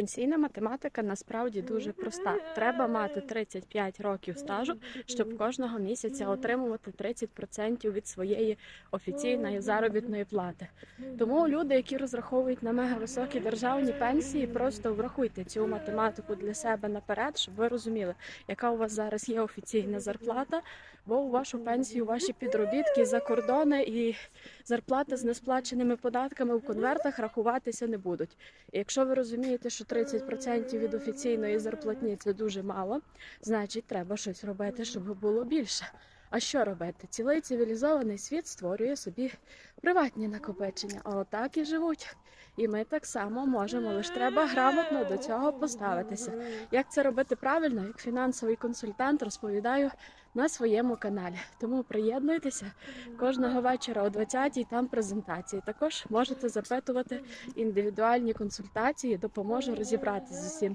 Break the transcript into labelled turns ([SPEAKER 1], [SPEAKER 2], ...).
[SPEAKER 1] Пенсійна математика насправді дуже проста. Треба мати 35 років стажу, щоб кожного місяця отримувати 30% від своєї офіційної заробітної плати. Тому люди, які розраховують на мегависокі державні пенсії, просто врахуйте цю математику для себе наперед, щоб ви розуміли, яка у вас зараз є офіційна зарплата, бо у вашу пенсію ваші підробітки за кордони і зарплати з несплаченими податками в конвертах рахуватися не будуть. І якщо ви розумієте, що 30% від офіційної зарплатні це дуже мало, значить треба щось робити, щоб було більше. А що робити? Цілий цивілізований світ створює собі приватні накопичення, а отак і живуть. І ми так само можемо, лише треба грамотно до цього поставитися. Як це робити правильно, як фінансовий консультант розповідаю на своєму каналі. Тому приєднуйтеся кожного вечора о 20-й там презентації. Також можете запитувати індивідуальні консультації, допоможу розібратися з усім.